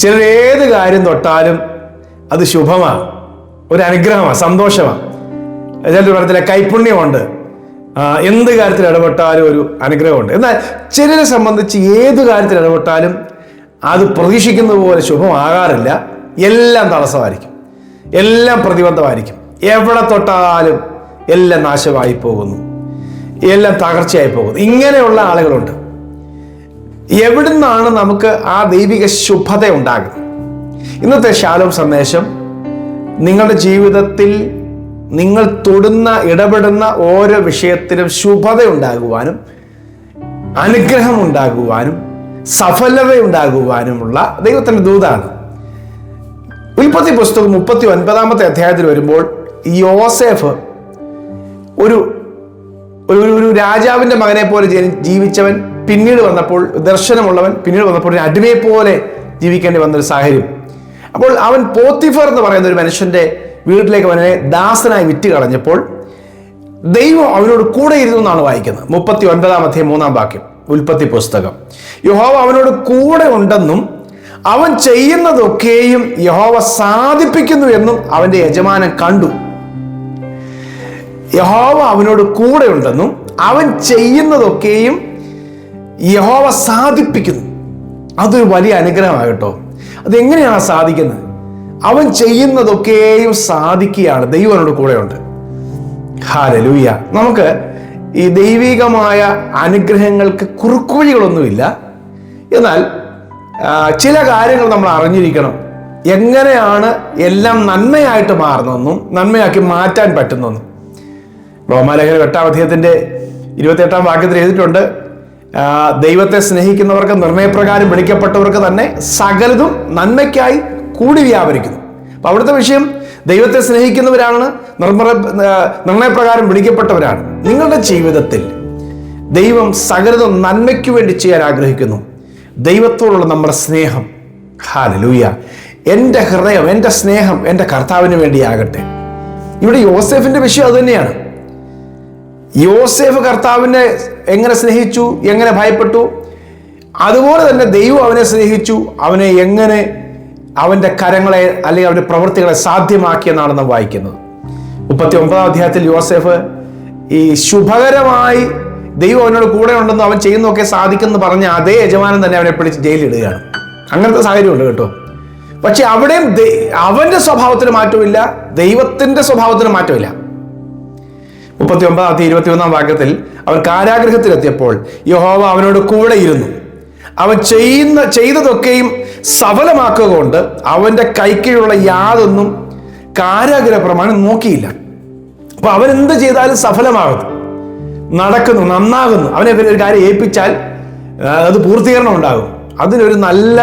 ചിലർ ഏത് കാര്യം തൊട്ടാലും അത് ശുഭമാണ് ഒരു അനുഗ്രഹമാണ് സന്തോഷമാണ് ചിലർ പറഞ്ഞില്ല കൈപുണ്യമുണ്ട്. എന്ത് കാര്യത്തിൽ ഇടപെട്ടാലും ഒരു അനുഗ്രഹമുണ്ട്. എന്നാൽ ചിലരെ സംബന്ധിച്ച് ഏത് കാര്യത്തിൽ ഇടപെട്ടാലും അത് പ്രതീക്ഷിക്കുന്നത് പോലെ ശുഭമാകാറില്ല. എല്ലാം തടസ്സമായിരിക്കും. എല്ലാം പ്രതിബന്ധമായിരിക്കും. എവിടെ തൊട്ടാലും എല്ലാം നാശമായി പോകുന്നു എല്ലാം തകർച്ചയായി പോകുന്നു ഇങ്ങനെയുള്ള ആളുകളുണ്ട്. എവിടുന്നാണ് നമുക്ക് ആ ദൈവിക ശുഭത ഉണ്ടാകുന്നത്? ഇന്നത്തെ ശാലോം സന്ദേശം നിങ്ങളുടെ ജീവിതത്തിൽ നിങ്ങൾ തൊടുന്ന ഇടപെടുന്ന ഓരോ വിഷയത്തിലും ശുഭത ഉണ്ടാകുവാനും അനുഗ്രഹം ഉണ്ടാകുവാനും സഫലത ഉണ്ടാകുവാനുമുള്ള ദൈവത്തിന്റെ ദൂതാണ്. ഉൽപ്പത്തി പുസ്തകം മുപ്പത്തി ഒൻപതാമത്തെ അധ്യായത്തിൽ വരുമ്പോൾ യോസേഫ് ഒരു ഒരു രാജാവിന്റെ മകനെ പോലെ ജീവിച്ചവൻ പിന്നീട് വന്നപ്പോൾ ദർശനമുള്ളവൻ പിന്നീട് വന്നപ്പോൾ ഒരു അടിമയെ പോലെ ജീവിക്കേണ്ടി വന്നൊരു സാഹചര്യം. അപ്പോൾ അവൻ പോത്തിഫർ എന്ന് പറയുന്ന ഒരു മനുഷ്യന്റെ വീട്ടിലേക്ക് അവനെ ദാസനായി വിറ്റ് കളഞ്ഞപ്പോൾ ദൈവം അവനോട് കൂടെ ഇരുന്നു എന്നാണ് വായിക്കുന്നത്. മുപ്പത്തി ഒൻപതാം അധ്യയം മൂന്നാം വാക്യം ഉൽപ്പത്തി പുസ്തകം. യഹോവ അവനോട് കൂടെ ഉണ്ടെന്നും അവൻ ചെയ്യുന്നതൊക്കെയും യഹോവ സാധിപ്പിക്കുന്നു എന്നും അവന്റെ യജമാനൻ കണ്ടു. യഹോവ അവനോട് കൂടെ ഉണ്ടെന്നും അവൻ ചെയ്യുന്നതൊക്കെയും യഹോവ സാധിപ്പിക്കുന്നു. അതൊരു വലിയ അനുഗ്രഹമാണ് അതെങ്ങനെയാണ് സാധിക്കുന്നത്? അവൻ ചെയ്യുന്നതൊക്കെയും സാധിക്കുകയാണ്. ദൈവം അവനോട് കൂടെയുണ്ട്. ഹാലലൂയ നമുക്ക് ഈ ദൈവികമായ അനുഗ്രഹങ്ങൾക്ക് കുറുക്കുവഴികളൊന്നുമില്ല. എന്നാൽ ചില കാര്യങ്ങൾ നമ്മൾ അറിഞ്ഞിരിക്കണം. എങ്ങനെയാണ് എല്ലാം നന്മയായിട്ട് മാറുന്നതെന്നും നന്മയാക്കി മാറ്റാൻ പറ്റുന്നതെന്നും. റോമാലേഖന എട്ടാം അധ്യായത്തിന്റെ ഇരുപത്തിയെട്ടാം വാക്യത്തിൽ എഴുതിയിട്ടുണ്ട് ദൈവത്തെ സ്നേഹിക്കുന്നവർക്ക് നിർണയപ്രകാരം വിളിക്കപ്പെട്ടവർക്ക് തന്നെ സകലതും നന്മയ്ക്കായി കൂടി വ്യാപരിക്കുന്നു. അപ്പൊ അവിടുത്തെ വിഷയം ദൈവത്തെ സ്നേഹിക്കുന്നവരാണ് നിർമ്മ ആ, നിർണയപ്രകാരം വിളിക്കപ്പെട്ടവരാണ്. നിങ്ങളുടെ ജീവിതത്തിൽ ദൈവം സകലതും നന്മയ്ക്ക് വേണ്ടി ചെയ്യാൻ ആഗ്രഹിക്കുന്നു. ദൈവത്തോടുള്ള നമ്മുടെ സ്നേഹം. ഹാലലൂയ. എന്റെ ഹൃദയം എന്റെ സ്നേഹം എന്റെ കർത്താവിന് വേണ്ടിയാകട്ടെ. ഇവിടെ യോസെഫിന്റെ വിഷയം അത് തന്നെയാണ്. യോസേഫ് കർത്താവിനെ എങ്ങനെ സ്നേഹിച്ചു എങ്ങനെ ഭയപ്പെട്ടു? അതുപോലെ തന്നെ ദൈവം അവനെ സ്നേഹിച്ചു അവനെ എങ്ങനെ അവന്റെ കരങ്ങളെ അല്ലെങ്കിൽ അവന്റെ പ്രവൃത്തികളെ സാധ്യമാക്കിയെന്നാണ് നാം വായിക്കുന്നത്. മുപ്പത്തി ഒമ്പതാം അധ്യായത്തിൽ യോസെഫ് ഈ ശുഭകരമായി ദൈവം അവനോട് കൂടെ ഉണ്ടെന്ന് അവൻ ചെയ്യുന്നതൊക്കെ സാധിക്കുമെന്ന് പറഞ്ഞ അതേ യജമാനൻ തന്നെ അവനെ പിടിച്ച് ജയിലിടുകയാണ് അങ്ങനത്തെ സാഹചര്യമുണ്ട് കേട്ടോ. പക്ഷെ അവിടെയും അവന്റെ സ്വഭാവത്തിന് മാറ്റമില്ല ദൈവത്തിന്റെ സ്വഭാവത്തിന് മാറ്റമില്ല. മുപ്പത്തി ഒമ്പതാമത്തെ ഇരുപത്തി ഒന്നാം വാക്യത്തിൽ അവൻ കാരാഗ്രഹത്തിലെത്തിയപ്പോൾ യഹോവ അവനോട് കൂടെ ഇരുന്നു. അവൻ ചെയ്യുന്ന ചെയ്തതൊക്കെയും സഫലമാക്കുക കൊണ്ട് അവന്റെ കൈക്കീഴുള്ള യാതൊന്നും കാരാഗ്രഹ പ്രമാണം നോക്കിയില്ല. അപ്പൊ അവൻ എന്ത് ചെയ്താലും സഫലമാകുന്നു. നടക്കുന്നു നന്നാകുന്നു. അവനെ ഒരു കാര്യം ഏൽപ്പിച്ചാൽ അത് പൂർത്തീകരണം ഉണ്ടാകും. അതിനൊരു നല്ല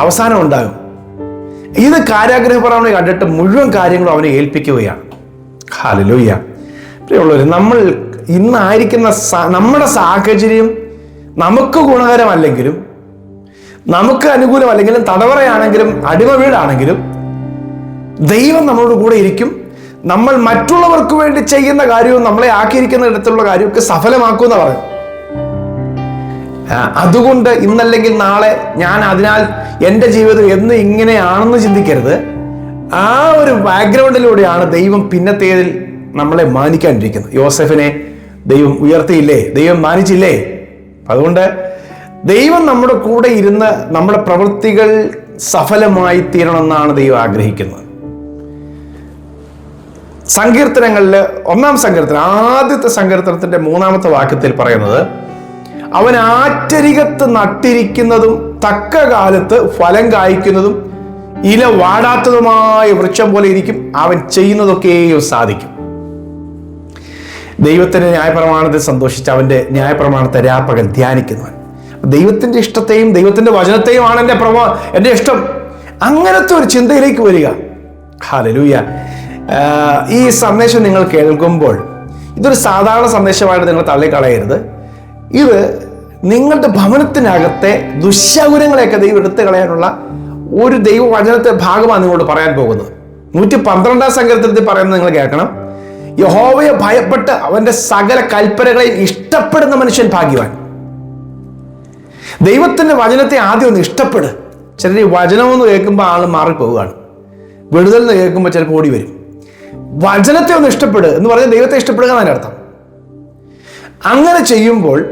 അവസാനം ഉണ്ടാകും. ഇത് കാരാഗ്രഹ പ്രമാണം കണ്ടിട്ട് മുഴുവൻ കാര്യങ്ങളും അവനെ ഏൽപ്പിക്കുകയാണ്. ഹാലലൂയ്യ പ്രിയമുള്ളവർ നമ്മൾ ഇന്നായിരിക്കുന്ന നമ്മുടെ സാഹചര്യം നമുക്ക് ഗുണകരമല്ലെങ്കിലും നമുക്ക് അനുകൂലമല്ലെങ്കിലും തടവറയാണെങ്കിലും അടിമ വീടാണെങ്കിലും ദൈവം നമ്മളോട് കൂടെ ഇരിക്കും. നമ്മൾ മറ്റുള്ളവർക്ക് വേണ്ടി ചെയ്യുന്ന കാര്യവും നമ്മളെ ആക്കിയിരിക്കുന്ന ഇടത്തിലുള്ള കാര്യമൊക്കെ സഫലമാക്കുമെന്ന് പറഞ്ഞു അതുകൊണ്ട് ഇന്നല്ലെങ്കിൽ നാളെ ഞാൻ അതിനാൽ എന്റെ ജീവിതം എന്ന് ഇങ്ങനെയാണെന്ന് ചിന്തിക്കരുത്. ആ ഒരു ബാക്ക്ഗ്രൗണ്ടിലൂടെയാണ് ദൈവം പിന്നത്തേതിൽ നമ്മളെ മാനിക്കാനിരിക്കുന്നു. യോസഫിനെ ദൈവം ഉയർത്തിയില്ലേ? ദൈവം മാനിച്ചില്ലേ? അതുകൊണ്ട് ദൈവം നമ്മുടെ കൂടെ ഇരുന്ന് നമ്മുടെ പ്രവൃത്തികൾ സഫലമായി തീരണമെന്നാണ് ദൈവം ആഗ്രഹിക്കുന്നത്. സങ്കീർത്തനങ്ങളിൽ ഒന്നാം സങ്കീർത്തനം ആദ്യത്തെ സങ്കീർത്തനത്തിന്റെ മൂന്നാമത്തെ വാക്യത്തിൽ പറയുന്നത് അവൻ ആറ്റരികത്ത് നട്ടിരിക്കുന്നതും തക്ക കാലത്ത് ഫലം കായ്ക്കുന്നതും ഇല വാടാത്തതുമായ വൃക്ഷം പോലെ ഇരിക്കും. അവൻ ചെയ്യുന്നതൊക്കെയും സാധിക്കും. ദൈവത്തിന്റെ ന്യായപ്രമാണത്തിൽ സന്തോഷിച്ച് അവന്റെ ന്യായപ്രമാണത്തെ രാപ്പകൽ ധ്യാനിക്കുന്നവൻ. ദൈവത്തിന്റെ ഇഷ്ടത്തെയും ദൈവത്തിന്റെ വചനത്തെയുമാണ് എന്റെ പ്രമാ എന്റെ ഇഷ്ടം. അങ്ങനത്തെ ഒരു ചിന്തയിലേക്ക് വരിക. ഹാലലൂയ ഈ സന്ദേശം നിങ്ങൾ കേൾക്കുമ്പോൾ ഇതൊരു സാധാരണ സന്ദേശമായിട്ട് നിങ്ങൾ തള്ളിക്കളയരുത്. ഇത് നിങ്ങളുടെ ഭവനത്തിനകത്തെ ദുശ്ശകുരങ്ങളെയൊക്കെ ദൈവം എടുത്തു കളയാനുള്ള ഒരു ദൈവവചനത്തെ ഭാഗമാണ് നിങ്ങളോട് പറയാൻ പോകുന്നത്. നൂറ്റി പന്ത്രണ്ടാം സങ്കീർത്തനത്തിൽ പറയുന്നത് നിങ്ങൾ കേൾക്കണം. യഹോവയെ ഭയപ്പെട്ട് അവന്റെ സകല കൽപ്പനകളെയും ഇഷ്ടപ്പെടുന്ന മനുഷ്യൻ ഭാഗ്യവാൻ. ദൈവത്തിന്റെ വചനത്തെ ആദ്യം ഒന്ന് ഇഷ്ടപ്പെട്. ചിലർ ഈ വചനമെന്ന് കേൾക്കുമ്പോൾ ആൾ മാറിപ്പോവുകയാണ്. വിടുതൽ എന്ന് കേൾക്കുമ്പോൾ ചിലപ്പോൾ ഓടി വരും. വചനത്തെ ഒന്ന് ഇഷ്ടപ്പെടുക എന്ന് പറഞ്ഞാൽ ദൈവത്തെ ഇഷ്ടപ്പെടുക എന്നാണ് അർത്ഥം. അങ്ങനെ ചെയ്യുമ്പോൾ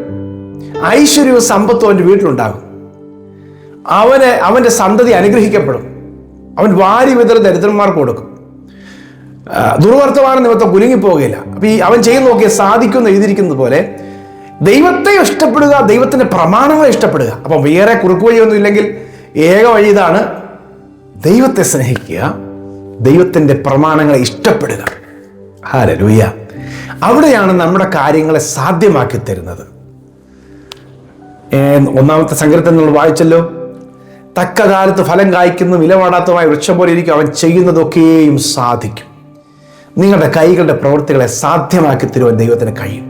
ഐശ്വര്യവും സമ്പത്തും അവന്റെ വീട്ടിലുണ്ടാകും. അവനെ അവന്റെ സന്തതി അനുഗ്രഹിക്കപ്പെടും. അവൻ വാരി വിതറി ദരിദ്രന്മാർക്ക് കൊടുക്കും. ദുർവർത്തമാന നിമിത്തം കുലുങ്ങിപ്പോകുകയില്ല അപ്പൊ ഈ അവൻ ചെയ്യുന്ന നോക്കിയ സാധിക്കുമെന്ന് എഴുതിയിരിക്കുന്നത് പോലെ ദൈവത്തെ ഇഷ്ടപ്പെടുക ദൈവത്തിന്റെ പ്രമാണങ്ങളെ ഇഷ്ടപ്പെടുക. അപ്പം വേറെ കുറുക്കു വഴിയൊന്നും ഇല്ലെങ്കിൽ ഏക വഴി ഇതാണ് ദൈവത്തെ സ്നേഹിക്കുക ദൈവത്തിന്റെ പ്രമാണങ്ങളെ ഇഷ്ടപ്പെടുക. ഹാലലൂയ അവിടെയാണ് നമ്മുടെ കാര്യങ്ങളെ സാധ്യമാക്കി തരുന്നത്. ഒന്നാമത്തെ സങ്കീർത്തനം നമ്മൾ വായിച്ചല്ലോ? തക്ക കാലത്ത് ഫലം കായ്ക്കുന്ന വിലപാടാത്തമായ വൃക്ഷം പോലെ ഇരിക്കും. അവൻ ചെയ്യുന്നതൊക്കെയും സാധിക്കും. നിങ്ങളുടെ കൈകളുടെ പ്രവൃത്തികളെ സാധ്യമാക്കി തരുവാൻ ദൈവത്തിന് കഴിയും.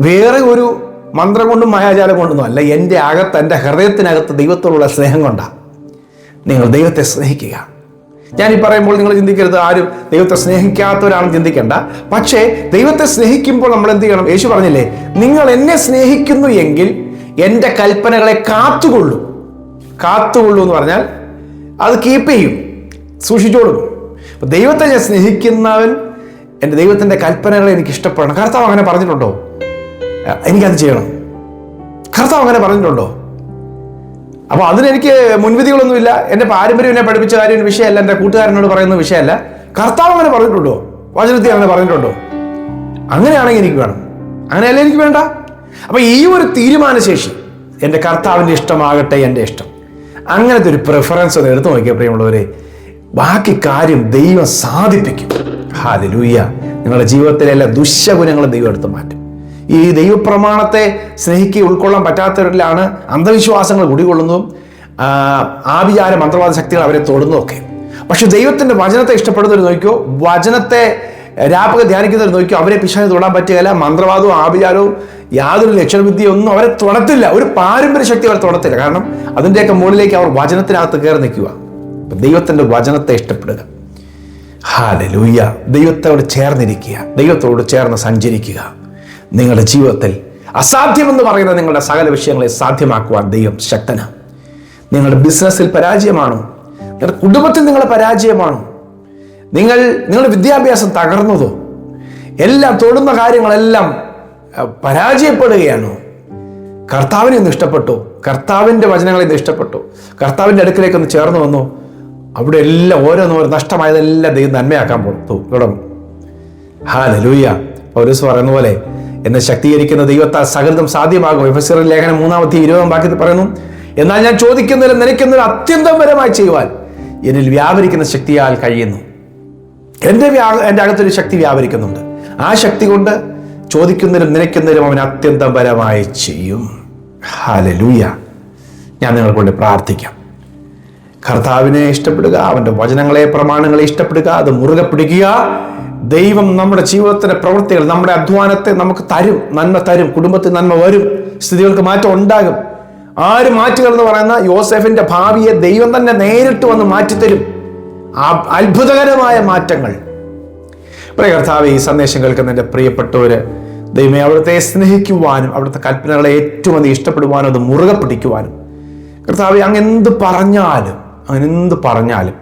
വേറെ ഒരു മന്ത്രം കൊണ്ടും മായാജാലം കൊണ്ടൊന്നും അല്ല. എന്റെ അകത്ത് എന്റെ ഹൃദയത്തിനകത്ത് ദൈവത്തോടുള്ള സ്നേഹം കൊണ്ടാണ് നിങ്ങൾ ദൈവത്തെ സ്നേഹിക്കുക. ഞാൻ ഈ പറയുമ്പോൾ നിങ്ങൾ ചിന്തിക്കരുത്. ആരും ദൈവത്തെ സ്നേഹിക്കാത്തവരാണെന്ന് ചിന്തിക്കേണ്ട. പക്ഷേ ദൈവത്തെ സ്നേഹിക്കുമ്പോൾ നമ്മൾ എന്ത് ചെയ്യണം? യേശു പറഞ്ഞില്ലേ നിങ്ങൾ എന്നെ സ്നേഹിക്കുന്നു എങ്കിൽ എന്റെ കൽപ്പനകളെ കാത്തുകൊള്ളൂ. കാത്തുകൊള്ളൂ എന്ന് പറഞ്ഞാൽ അത് കീപ്പ് ചെയ്യും. സൂക്ഷിച്ചോളും. അപ്പൊ ദൈവത്തെ ഞാൻ സ്നേഹിക്കുന്നവൻ എന്റെ ദൈവത്തിന്റെ കൽപ്പനകളെ എനിക്ക് ഇഷ്ടപ്പെടണം. കർത്താവ് അങ്ങനെ പറഞ്ഞിട്ടുണ്ടോ? എനിക്കത് ചെയ്യണം. കർത്താവ് അങ്ങനെ പറഞ്ഞിട്ടുണ്ടോ? അപ്പോൾ അതിനെനിക്ക് മുൻവിധികളൊന്നുമില്ല എന്റെ പാരമ്പര്യം എന്നെ പഠിപ്പിച്ച കാര്യം വിഷയമല്ല. എന്റെ കൂട്ടുകാരനോട് പറയുന്ന വിഷയമല്ല. കർത്താവ് അങ്ങനെ പറഞ്ഞിട്ടുണ്ടോ? വചനത്തിൽ അങ്ങനെ പറഞ്ഞിട്ടുണ്ടോ? അങ്ങനെയാണെങ്കിൽ എനിക്ക് വേണം. അങ്ങനെയല്ല എനിക്ക് വേണ്ട? അപ്പോൾ ഈ ഒരു തീരുമാനശേഷി എന്റെ കർത്താവിന്റെ ഇഷ്ടമാകട്ടെ എന്റെ ഇഷ്ടം. അങ്ങനത്തെ ഒരു പ്രിഫറൻസ് ഒന്ന് എടുത്തു നോക്കിയ പ്രിയമുള്ളവരെ. ബാക്കി കാര്യം ദൈവം സാധിപ്പിക്കും. ഹാലലൂയ്യ നിങ്ങളുടെ ജീവിതത്തിലെ എല്ലാ ദുശ്ശഗുണങ്ങളും ദൈവം എടുത്ത് മാറ്റും. ഈ ദൈവപ്രമാണത്തെ സ്നേഹിക്കുക ഉൾക്കൊള്ളാൻ പറ്റാത്തവരിലാണ് അന്ധവിശ്വാസങ്ങൾ കുടികൊള്ളുന്നതും ആഭിചാര മന്ത്രവാദ ശക്തികൾ അവരെ തൊടുന്നതൊക്കെ. പക്ഷെ ദൈവത്തിന്റെ വചനത്തെ ഇഷ്ടപ്പെടുന്നവർ നോക്കിയോ വചനത്തെ രാപ്പക ധ്യാനിക്കുന്നവർ നോക്കിയോ അവരെ പിശാചി തൊടാൻ പറ്റുകയില്ല മന്ത്രവാദവും ആഭിചാരവും യാതൊരു ലക്ഷണവിദ്യയും ഒന്നും അവരെ തൊടത്തില്ല. ഒരു പാരമ്പര്യ ശക്തി അവരെ തൊടത്തില്ല. കാരണം അതിന്റെയൊക്കെ മുകളിലേക്ക് അവർ വചനത്തിനകത്ത് കയറി നിൽക്കുക. അപ്പൊ ദൈവത്തിന്റെ വചനത്തെ ഇഷ്ടപ്പെടുക. ഹാല ലൂയ്യ ദൈവത്തോട് ചേർന്നിരിക്കുക. ദൈവത്തോട് ചേർന്ന് സഞ്ചരിക്കുക. നിങ്ങളുടെ ജീവിതത്തിൽ അസാധ്യമെന്ന് പറയുന്ന നിങ്ങളുടെ സകല വിഷയങ്ങളെ സാധ്യമാക്കുവാൻ ദൈവം ശക്തനാണ് നിങ്ങളുടെ ബിസിനസ്സിൽ പരാജയമാണോ? നിങ്ങളുടെ കുടുംബത്തിൽ നിങ്ങളുടെ പരാജയമാണോ? നിങ്ങൾ നിങ്ങളുടെ വിദ്യാഭ്യാസം തകർന്നതോ? എല്ലാം തൊടുന്ന കാര്യങ്ങളെല്ലാം പരാജയപ്പെടുകയാണോ? കർത്താവിനെ ഒന്ന് ഇഷ്ടപ്പെട്ടു? കർത്താവിന്റെ വചനങ്ങളെ ഒന്ന് ഇഷ്ടപ്പെട്ടു? കർത്താവിന്റെ അടുക്കിലേക്കൊന്ന് ചേർന്ന് വന്നു? അവിടെ എല്ലാം ഓരോന്നും ഓരോ നഷ്ടമായതെല്ലാം ദൈവം നന്മയാക്കാൻ തുടങ്ങും തുടങ്ങും ഹാലലൂയ പൗരസ് പറയുന്ന പോലെ എന്നെ ശക്തീകരിക്കുന്ന ദൈവത്താൽ സകൃതം സാധ്യമാകും. എഫസിർ ലേഖനം മൂന്നാമത്തെ ഇരുപതാം വാക്യത്തിൽ പറയുന്നു എന്നാൽ ഞാൻ ചോദിക്കുന്നതിലും നിനയ്ക്കുന്നതിലും അത്യന്തം പരമായി ചെയ്യുവാൻ എന്നിൽ വ്യാപരിക്കുന്ന ശക്തിയാൽ കഴിയുന്നു. എന്റെ വ്യാ എന്റെ അകത്തൊരു ശക്തി വ്യാപരിക്കുന്നുണ്ട്. ആ ശക്തി കൊണ്ട് ചോദിക്കുന്നതിലും നിനയ്ക്കുന്നതിലും അവൻ അത്യന്തം പരമായി ചെയ്യും. ഹാലലൂയ ഞാൻ നിങ്ങൾക്കൊണ്ട് പ്രാർത്ഥിക്കാം. കർത്താവിനെ ഇഷ്ടപ്പെടുക അവന്റെ വചനങ്ങളെ പ്രമാണങ്ങളെ ഇഷ്ടപ്പെടുക അത് മുറുകെ പിടിക്കുക. ദൈവം നമ്മുടെ ജീവിതത്തിന്റെ പ്രവൃത്തികൾ നമ്മുടെ അധ്വാനത്തെ നമുക്ക് തരും നന്മ തരും കുടുംബത്തിൽ നന്മ വരും സ്ഥിതികൾക്ക് മാറ്റം ഉണ്ടാകും. ആര് മാറ്റുകൾ എന്ന് പറയുന്ന യോസെഫിന്റെ ഭാവിയെ ദൈവം തന്നെ നേരിട്ട് വന്ന് മാറ്റിത്തരും. അത്ഭുതകരമായ മാറ്റങ്ങൾ. പ്രിയ കർത്താവ് ഈ സന്ദേശം കേൾക്കുന്ന എന്റെ പ്രിയപ്പെട്ടവര് ദൈവമേ അവിടുത്തെ സ്നേഹിക്കുവാനും അവിടുത്തെ കൽപ്പനകളെ ഏറ്റവും അധികം ഇഷ്ടപ്പെടുവാനും അത് മുറുകെ പിടിക്കുവാനും. കർത്താവ് അങ്ങ് എന്ത് പറഞ്ഞാലും അങ്ങനെ എന്ത് പറഞ്ഞാലും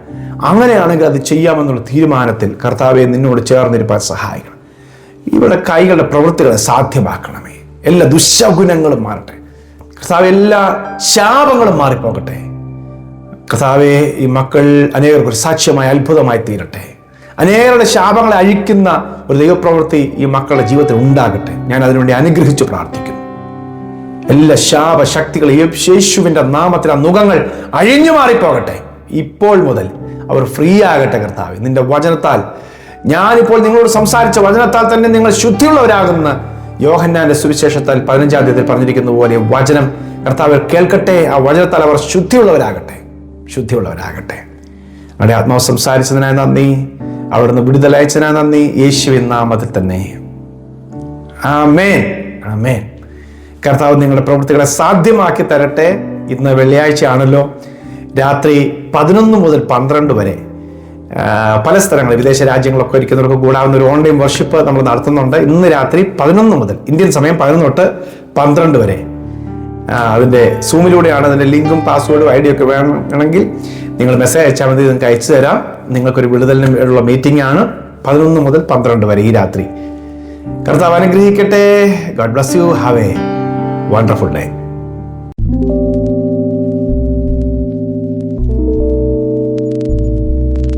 അങ്ങനെയാണെങ്കിൽ അത് ചെയ്യാമെന്നുള്ള തീരുമാനത്തിൽ കർത്താവെ നിന്നോട് ചേർന്നിരിപ്പാൻ സഹായിക്കണം. ഇവിടെ കൈകളുടെ പ്രവൃത്തികളെ സാധ്യമാക്കണമേ. എല്ലാ ദുശഗുണങ്ങളും മാറട്ടെ. കർത്താവ് എല്ലാ ശാപങ്ങളും മാറിപ്പോകട്ടെ. കർത്താവെ ഈ മക്കൾ അനേകർക്ക് ഒരു സാക്ഷ്യമായി അത്ഭുതമായി തീരട്ടെ. അനേകരുടെ ശാപങ്ങളെ അഴിക്കുന്ന ഒരു ദൈവപ്രവൃത്തി ഈ മക്കളുടെ ജീവിതത്തിൽ ഉണ്ടാകട്ടെ. ഞാൻ അതിനുവേണ്ടി അനുഗ്രഹിച്ചു പ്രാർത്ഥിക്കുന്നു. എല്ലാ ശാപശക്തികളും യേശുവിന്റെ നാമത്തിലെ നുഖങ്ങൾ അഴിഞ്ഞു മാറിപ്പോകട്ടെ. ഇപ്പോൾ മുതൽ അവർ ഫ്രീ ആകട്ടെ കർത്താവ്. നിന്റെ വചനത്താൽ ഞാനിപ്പോൾ നിങ്ങളോട് സംസാരിച്ച വചനത്താൽ തന്നെ നിങ്ങൾ ശുദ്ധിയുള്ളവരാകുന്ന യോഹന്നാന്റെ സുവിശേഷത്താൽ പതിനഞ്ചാം തീയതി പറഞ്ഞിരിക്കുന്ന പോലെ വചനം കർത്താവ് കേൾക്കട്ടെ. ആ വചനത്താൽ അവർ ശുദ്ധിയുള്ളവരാകട്ടെ. ശുദ്ധിയുള്ളവരാകട്ടെ. അവിടെ ആത്മാവ് സംസാരിച്ചതിനായി നന്ദി. അവിടുന്ന് വിടുതലയച്ചതിനായി നന്ദി. യേശുവിൻ നാമത്തിൽ തന്നെ. ആമേൻ. ആമേൻ. കർത്താവ് നിങ്ങളുടെ പ്രവൃത്തികളെ സാധ്യമാക്കി തരട്ടെ. ഇന്ന് വെള്ളിയാഴ്ചയാണല്ലോ. രാത്രി പതിനൊന്ന് മുതൽ പന്ത്രണ്ട് വരെ. പല സ്ഥലങ്ങളിൽ വിദേശ രാജ്യങ്ങളൊക്കെ ഇരിക്കുന്നവർക്ക് കൂടാവുന്ന ഒരു ഓൺലൈൻ വർഷിപ്പ് നമ്മൾ നടത്തുന്നുണ്ട്. ഇന്ന് രാത്രി പതിനൊന്ന് മുതൽ ഇന്ത്യൻ സമയം പതിനൊന്ന് തൊട്ട് പന്ത്രണ്ട് വരെ. അതിന്റെ സൂമിലൂടെയാണ് അതിന്റെ ലിങ്കും പാസ്വേഡും ഐ ഒക്കെ വേണമെങ്കിൽ നിങ്ങൾ മെസ്സേജ് അയച്ചാൽ മതി നിങ്ങൾക്ക് അയച്ചു തരാം. നിങ്ങൾക്കൊരു വിടുതലിന് ഉള്ള മീറ്റിംഗ് ആണ് പതിനൊന്ന് മുതൽ പന്ത്രണ്ട് വരെ ഈ രാത്രി. കർത്താവ് അനുഗ്രഹിക്കട്ടെ. God bless you have a wonderful day